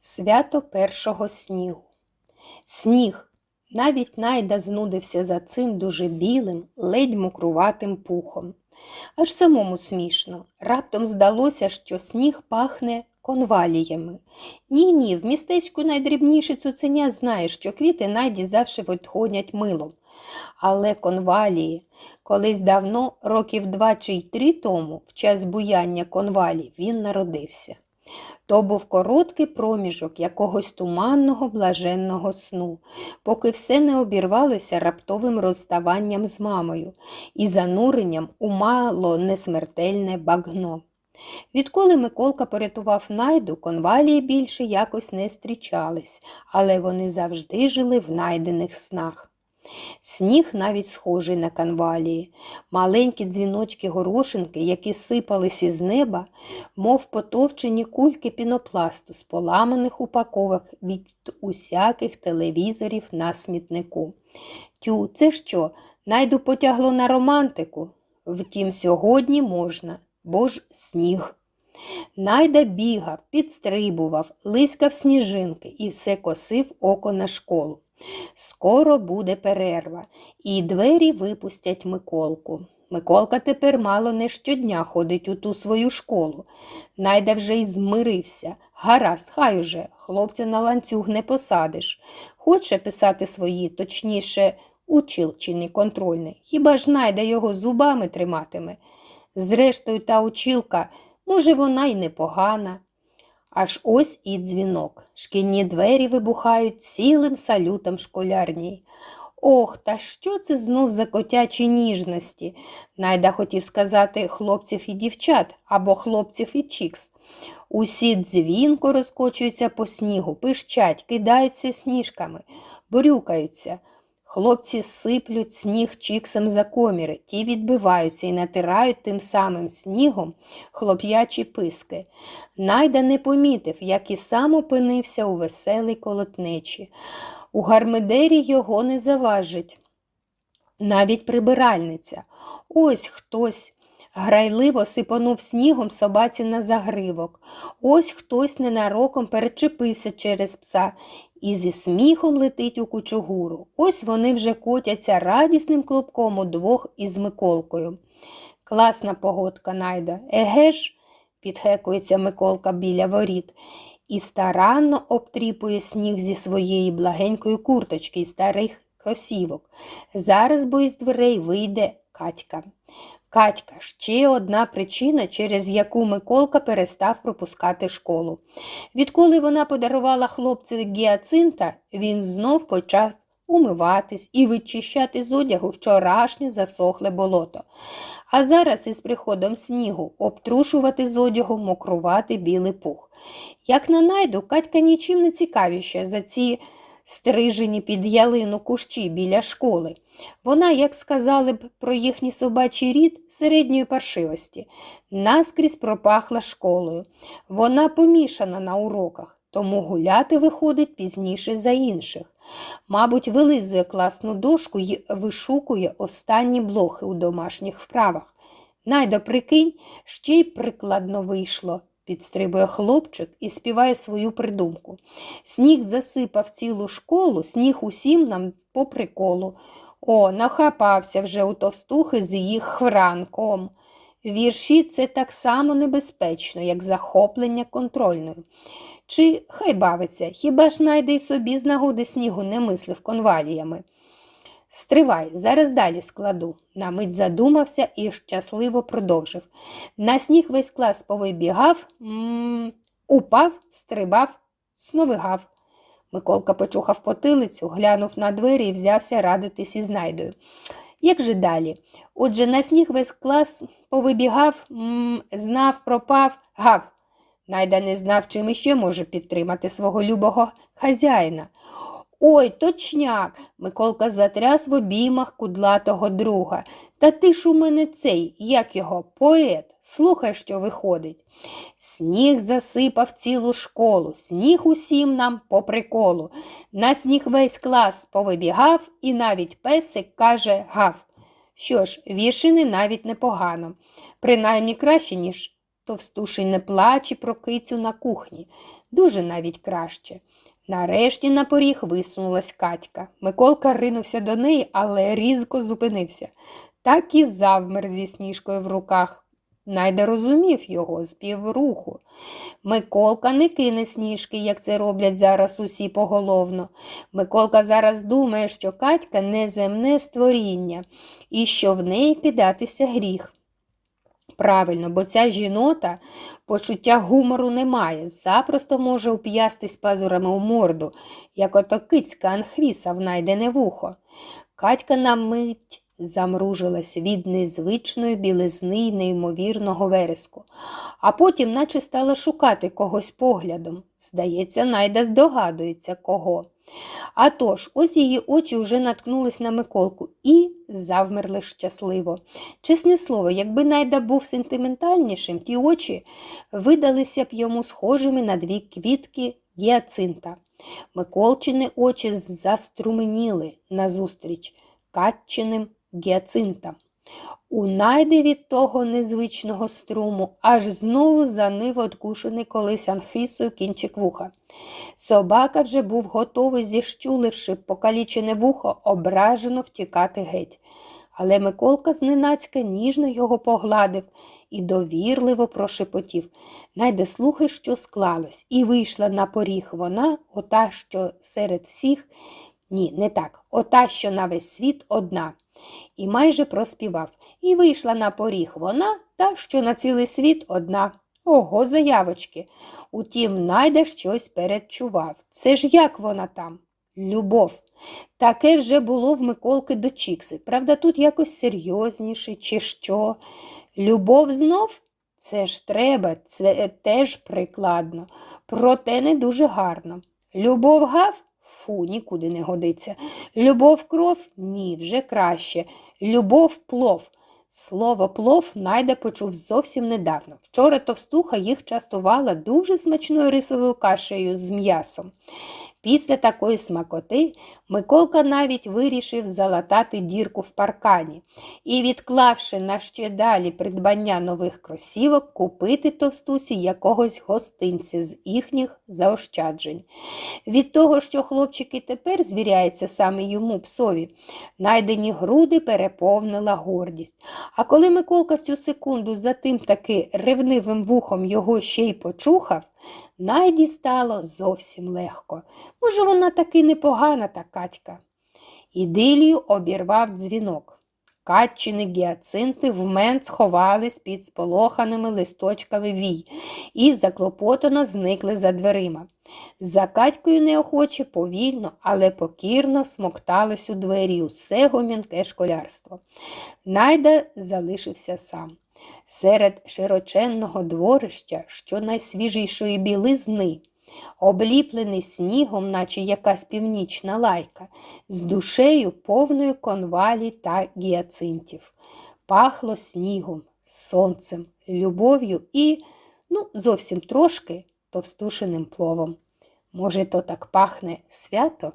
Свято першого снігу. Сніг. Навіть найда знудився за цим дуже білим, ледь мокруватим пухом. Аж самому смішно. Раптом здалося, що сніг пахне конваліями. Ні, ні, в містечку найдрібніші цуценя знає, що квіти найді завжди відходять милом. Але конвалії, колись давно, років два чи й три тому, в час буяння конвалій, він народився. То був короткий проміжок якогось туманного блаженного сну, поки все не обірвалося раптовим розставанням з мамою і зануренням у мало несмертельне багно. Відколи Миколка порятував найду, конвалії більше якось не зустрічались, але вони завжди жили в найдених снах. Сніг навіть схожий на канвалії, маленькі дзвіночки горошинки, які сипались із неба, мов потовчені кульки пінопласту з поламаних упаковок від усяких телевізорів на смітнику. Тю, це що, найду потягло на романтику? Втім, сьогодні можна, бо ж сніг. Найда бігав, підстрибував, лискав сніжинки і все косив око на школу. Скоро буде перерва, і двері випустять Миколку. Миколка тепер мало не щодня ходить у ту свою школу. Найда вже й змирився. Гаразд, хай уже, хлопця на ланцюг не посадиш. Хоче писати свої, точніше, учил чи не контрольний. Хіба ж найда його зубами триматиме? Зрештою, та училка, може, вона й непогана. Аж ось і дзвінок. Шкільні двері вибухають цілим салютом школярній. Ох, та що це знов за котячі ніжності? Найда хотів сказати хлопців і дівчат або хлопців і чікс. Усі дзвінко розкочуються по снігу, пищать, кидаються сніжками, борюкаються. Хлопці сиплють сніг чіксом за коміри, ті відбиваються і натирають тим самим снігом хлоп'ячі писки. Найда не помітив, як і сам опинився у веселій колотнечі. У гармидері його не заважить. Навіть прибиральниця. Ось хтось. Грайливо сипонув снігом собаці на загривок. Ось хтось ненароком перечепився через пса і зі сміхом летить у кучугуру. Ось вони вже котяться радісним клубком удвох із Миколкою. Класна погодка найда. Еге ж, підхекується Миколка біля воріт і старанно обтріпує сніг зі своєї благенької курточки і старих кросівок. Зараз бо із дверей вийде Катька. Катька ще одна причина, через яку Миколка перестав пропускати школу. Відколи вона подарувала хлопцеві гіацинта, він знов почав умиватись і вичищати з одягу вчорашнє засохле болото. А зараз із приходом снігу обтрушувати з одягу мокрувати білий пух. Як на найду, Катька нічим не цікавіша за ці стрижені під ялину кущі біля школи. Вона, як сказали б про їхній собачий рід середньої паршивості, наскрізь пропахла школою. Вона помішана на уроках, тому гуляти виходить пізніше за інших. Мабуть, вилизує класну дошку і вишукує останні блохи у домашніх вправах. Найда прикинь, ще й прикладно вийшло. Підстрибує хлопчик і співає свою придумку. Сніг засипав цілу школу, сніг усім нам по приколу. О, нахапався вже у товстухи з їх хранком. Вірші це так само небезпечно, як захоплення контрольною. Чи хай бавиться, хіба ж найде й собі з нагоди снігу не мислив конваліями? Стривай, зараз далі складу. На мить задумався і щасливо продовжив. На сніг весь клас повибігав, м -м, упав, стрибав, сновигав. Миколка почухав потилицю, глянув на двері і взявся радитись із найдою. Як же далі? Отже, на сніг весь клас повибігав, м -м, знав, пропав, гав. Найда не знав, чим іще може підтримати свого любого хазяїна. Ой, точняк. Миколка затряс в обіймах кудлатого друга. Та ти ж у мене цей, як його, поет, слухай, що виходить. Сніг засипав цілу школу, сніг усім нам по приколу. На сніг весь клас повибігав, і навіть песик каже гав. Що ж, віршини навіть непогано, принаймні краще, ніж товстуший не плаче про кицю на кухні. Дуже навіть краще. Нарешті на поріг висунулась Катька. Миколка ринувся до неї, але різко зупинився. Так і завмер зі сніжкою в руках. Найда розумів його з півруху. Миколка не кине сніжки, як це роблять зараз усі поголовно. Миколка зараз думає, що Катька неземне створіння і що в неї кидатися гріх. Правильно, бо ця жінота почуття гумору не має, запросто може уп'ястись пазурами у морду, як ото кицька анхвіса в найдене вухо. Катька на мить замружилась від незвичної білизни й неймовірного вереску, а потім наче стала шукати когось поглядом. Здається, найда здогадується кого. А тож, ось її очі вже наткнулись на Миколку і завмерли щасливо. Чесне слово, якби найда був сентиментальнішим, ті очі видалися б йому схожими на дві квітки гіацинта. Миколчини очі заструменіли назустріч Катчиним гіацинтам. У найди від того незвичного струму аж знову занив откушений колись Анфісою кінчик вуха. Собака вже був готовий, зіщуливши покалічене вухо, ображено втікати геть. Але Миколка зненацька ніжно його погладив і довірливо прошепотів. Найде слухай, що склалось, і вийшла на поріг вона, ота, що серед всіх, ні, не так, ота, що на весь світ одна. І майже проспівав. І вийшла на поріг вона, та, що на цілий світ одна. Ого, заявочки. Утім, найде щось передчував. Це ж як вона там? Любов. Таке вже було в Миколки до Чікси. Правда, тут якось серйозніше, чи що. Любов знов? Це ж треба, це теж прикладно. Проте не дуже гарно. Любов гав? Фу, нікуди не годиться. Любов кров? Ні, вже краще. Любов плов. Слово плов Найда почув зовсім недавно. Вчора товстуха їх частувала дуже смачною рисовою кашею з м'ясом. Після такої смакоти Миколка навіть вирішив залатати дірку в паркані і, відклавши на ще далі придбання нових кросівок, купити товстусі якогось гостинця з їхніх заощаджень. Від того, що хлопчики тепер звіряються саме йому псові, найдені груди переповнила гордість. А коли Миколка в цю секунду за тим таки ревнивим вухом його ще й почухав, Найді стало зовсім легко. Може, вона таки непогана та Катька. Ідилію обірвав дзвінок. Катчини гіацинти вмент сховались під сполоханими листочками вій і заклопотано зникли за дверима. За Катькою неохоче, повільно, але покірно смокталось у двері усе гомінке школярство. Найда залишився сам. Серед широченного дворища, що найсвіжішої білизни, обліплений снігом, наче якась північна лайка, з душею повною конвалі та гіацинтів. Пахло снігом, сонцем, любов'ю і, ну, зовсім трошки товстушеним пловом. Може, то так пахне свято?